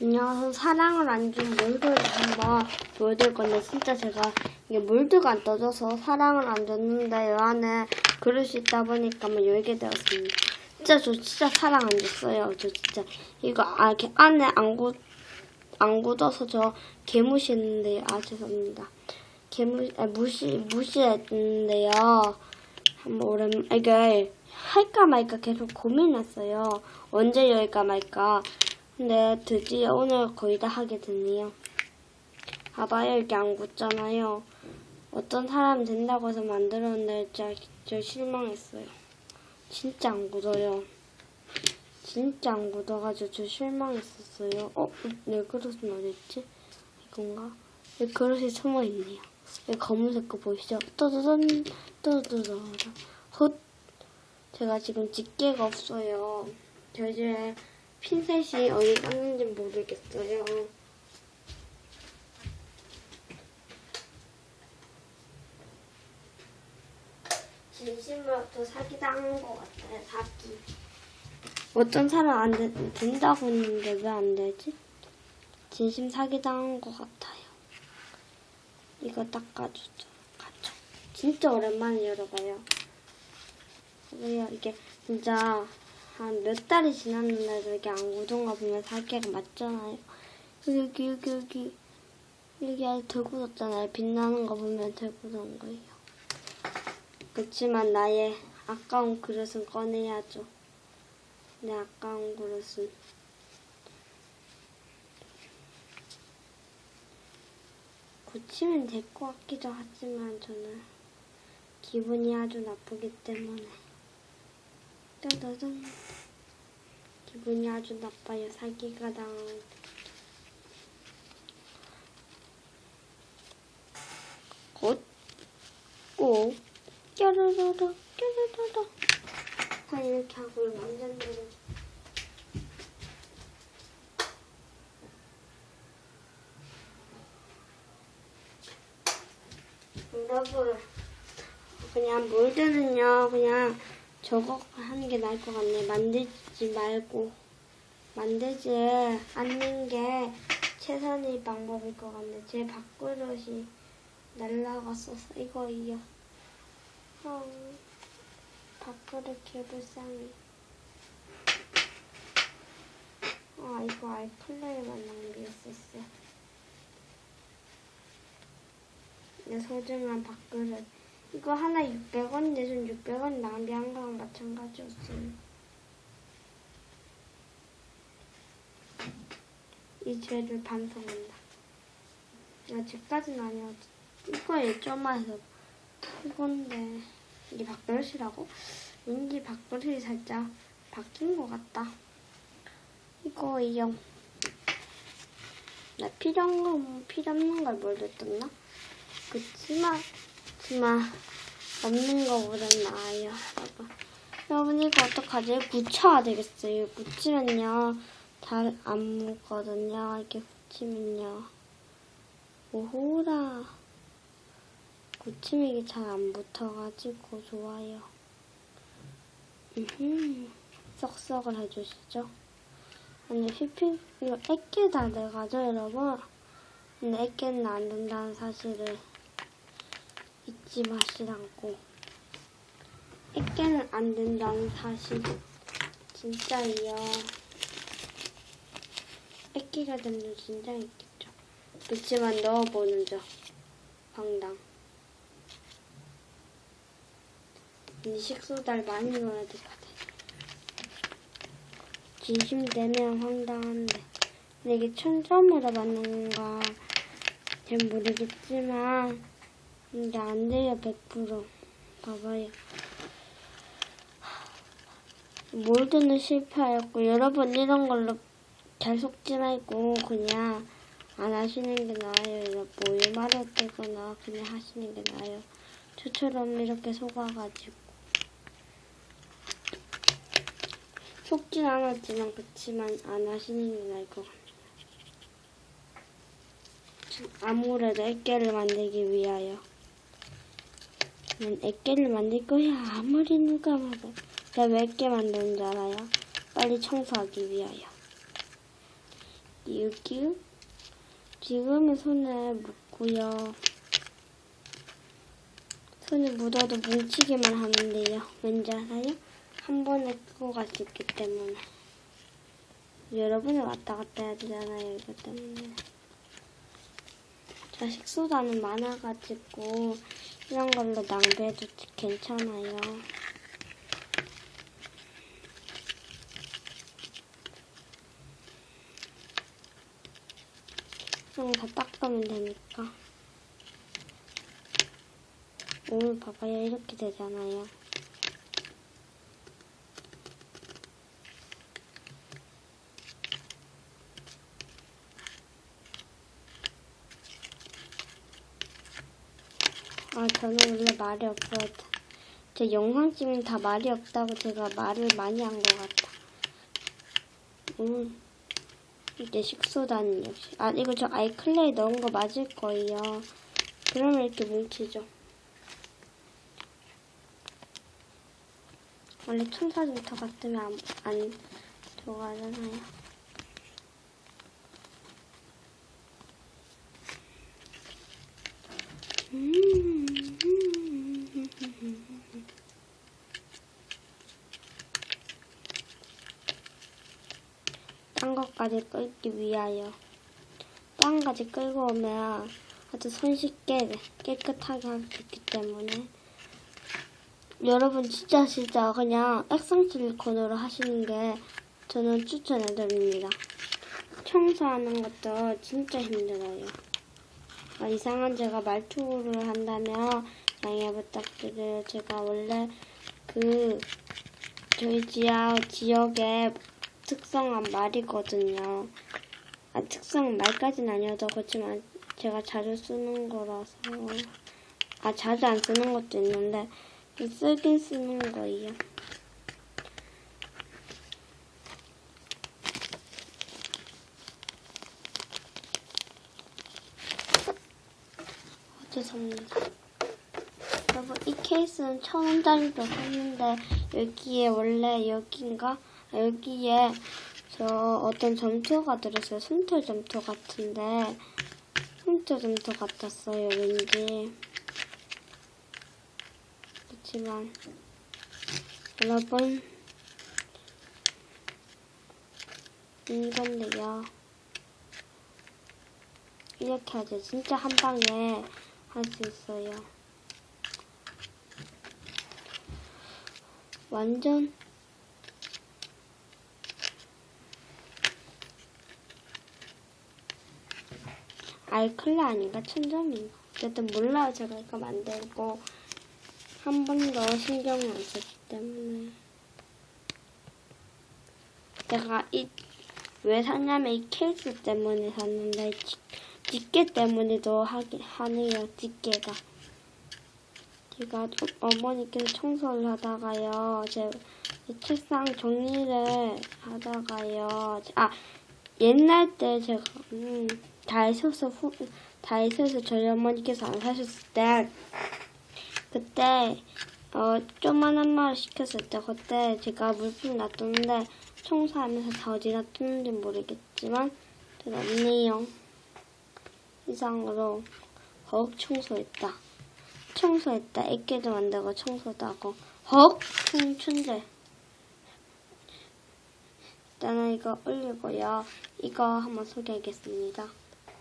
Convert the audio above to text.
안녕하세요. 사랑을 안 준 몰드를 한번 보여드릴 건데 진짜 제가 이게 몰드가 안 떠져서 사랑을 안 줬는데 이 안에 그릇이 있다 보니까 막 열게 되었습니다. 진짜 저 진짜 사랑 안 줬어요. 저 진짜 이거 아, 이렇게 안에 안, 굳, 안 굳어서 저 개무시했는데요. 아 죄송합니다. 개무 아, 무시 무시했는데요. 한번 오랜 이게 할까 말까 계속 고민했어요. 언제 열까 말까. 근데 드디어 오늘 거의 다 하게 됐네요. 봐봐요, 이렇게 안 굳잖아요. 어떤 사람 된다고 해서 만들었는데 진짜, 실망했어요. 진짜 안 굳어요. 진짜 안 굳어가지고 저 실망했었어요. 어? 내 그릇은 어딨지? 이건가? 내 그릇이 숨어있네요. 이 검은색 거 보이시죠? 떠드던, 떠드던, 헛. 제가 지금 집게가 없어요. 저 이제 핀셋이 어디 갔는지 모르겠어요. 진심으로 사기당한 것 같아요, 사기. 어떤 사람 안 되, 된다고 했는데 왜 안 되지? 진심 사기당한 것 같아요. 이거 닦아주죠. 가죠. 진짜 오랜만에 열어봐요. 왜요? 이게 진짜 한 몇 달이 지났는데도 이게 안거 보면 살개가 맞잖아요. 여기 여기 여기 여기 아주 덜 굳었잖아요. 빛나는 거 보면 덜 굳은 거예요. 그렇지만 나의 아까운 그릇은 꺼내야죠. 내 아까운 그릇은 고치면 될 것 같기도 하지만 저는 기분이 아주 나쁘기 때문에 따다단 기분이 아주 나빠요. 사기가 당한 곧꼭? 껴르르르 껴르르르 다 이렇게 하고 완전 대로. 여러분 그냥 몰드는요. 그냥 저거 하는 게 나을 것 같네. 만들지 말고. 만들지 않는 게 최선의 방법일 것 같네. 제 밥그릇이 날라갔어서 이거 이요 어, 밥그릇 개불쌍해 아 이거 아이플레이만 낭비했었어. 내 소중한 밥그릇 이거 하나 600원인데 전 600원 낭비한 거랑 마찬가지였어요. 이 죄를 반성한다. 아직까지는 아니었지. 이거 예점화해서 이건데 이게 밥그릇이라고? 왠지 밥그릇이 살짝 바뀐 것 같다. 이거 이용. 나 필요한 거, 뭐 필요 없는 걸 몰랐었나? 그치만 그치만 없는 거보단 나아요. 여러분. 여러분 이거 어떡하지? 굳혀야 되겠어요. 굳히면요 잘 안 묻거든요. 이렇게 굳히면요. 오호라. 굳히면 이게 잘 안 붙어가지고 좋아요. 음흠. 썩썩을 해주시죠. 근데 휘핑 이거 액게 다 돼가죠 여러분. 근데 액게는 안 된다는 사실을 잊지 마시라고. 액게는 안 된다는 사실. 진짜예요. 액기가 되면 진짜 있겠죠. 그렇지만 넣어보는 저 황당. 이 식소다를 많이 넣어야 될 것 같아. 진심 되면 황당한데. 근데 이게 천점으로 맞는 건가 잘 모르겠지만 근데 안 돼요, 100%. 봐봐요. 몰드는 실패하였고, 여러분 이런 걸로 잘 속지 말고, 그냥 안 하시는 게 나아요. 여러분, 뭐 일마를 떼거나 그냥 하시는 게 나아요. 저처럼 이렇게 속아가지고. 속진 않았지만, 그치만 안 하시는 게 나을 것 같아요. 아무래도 액계를 만들기 위하여. 난 액계를 만들 거야. 아무리 누가 봐도. 내가 왜 액계 만드는 줄 알아요? 빨리 청소하기 위하여. 여기 지금은 손에 묻고요. 손에 묻어도 뭉치기만 하는데요. 왠지 알아요? 한 번에 끄고 갈 수 있기 때문에. 여러 번을 왔다 갔다 해야 되잖아요. 이것 때문에. 자, 식소다는 많아가지고 이런 걸로 낭비해도 괜찮아요. 그냥 다 닦으면 되니까. 오늘 봐봐요. 이렇게 되잖아요. 아, 저는 원래 말이 없어요. 제 영상 찍으면 다 말이 없다고 제가 말을 많이 한 것 같아. 음, 이제 식소다는 역시. 아, 이거 저 아이클레이 넣은 거 맞을 거예요. 그러면 이렇게 뭉치죠. 원래 청사진터 같으면 안, 안 들어가잖아요. 딴 것까지 끌기 위하여 딴 것까지 끌고 오면 아주 손쉽게 깨끗하게 할 수 있기 때문에 여러분 진짜 진짜 그냥 액상 실리콘으로 하시는 게 저는 추천해드립니다. 청소하는 것도 진짜 힘들어요. 아, 이상한 제가 말투를 한다면 양해 부탁드려요. 제가 원래 그 저희 지하 지역의 특성한 말이거든요. 아, 특성 말까지는 아니어도 그렇지만 제가 자주 쓰는 거라서 아 자주 안 쓰는 것도 있는데 쓰긴 쓰는 거예요. 어, 죄송합니다. 여러분 이 케이스는 천 원짜리도 샀는데 여기에 원래 여기인가 아, 여기에 저 어떤 점토가 들었어요. 솜털 점토 같은데 솜털 점토 같았어요. 왠지 그렇지만 여러분 이건데요. 이렇게 하죠. 진짜 한 방에 할 수 있어요. 완전 알클라 아닌가? 천점인가? 어쨌든 몰라요. 제가 이거 만들고 한 번도 신경을 안 썼기 때문에. 제가 이 왜 샀냐면 이 케이스 때문에 샀는데 지- 집게 때문에도 하긴 하네요. 집게가. 제가 어- 어머니께서 청소를 하다가요. 제 책상 정리를 하다가요. 아 옛날 때 제가 음, 다이소에서 후, 다이소에서 저희 어머니께서 안 사셨을 때 그때 어 조만한 마을 시켰을 때 그때 제가 물품 놔뒀는데 청소하면서 다 어디 놔뒀는지 모르겠지만 저 없네요 이상으로 헉 청소했다. 청소했다. 애기도 만들고 청소도 하고 헉 청춘들 일단은 이거 올리고요. 이거 한번 소개하겠습니다.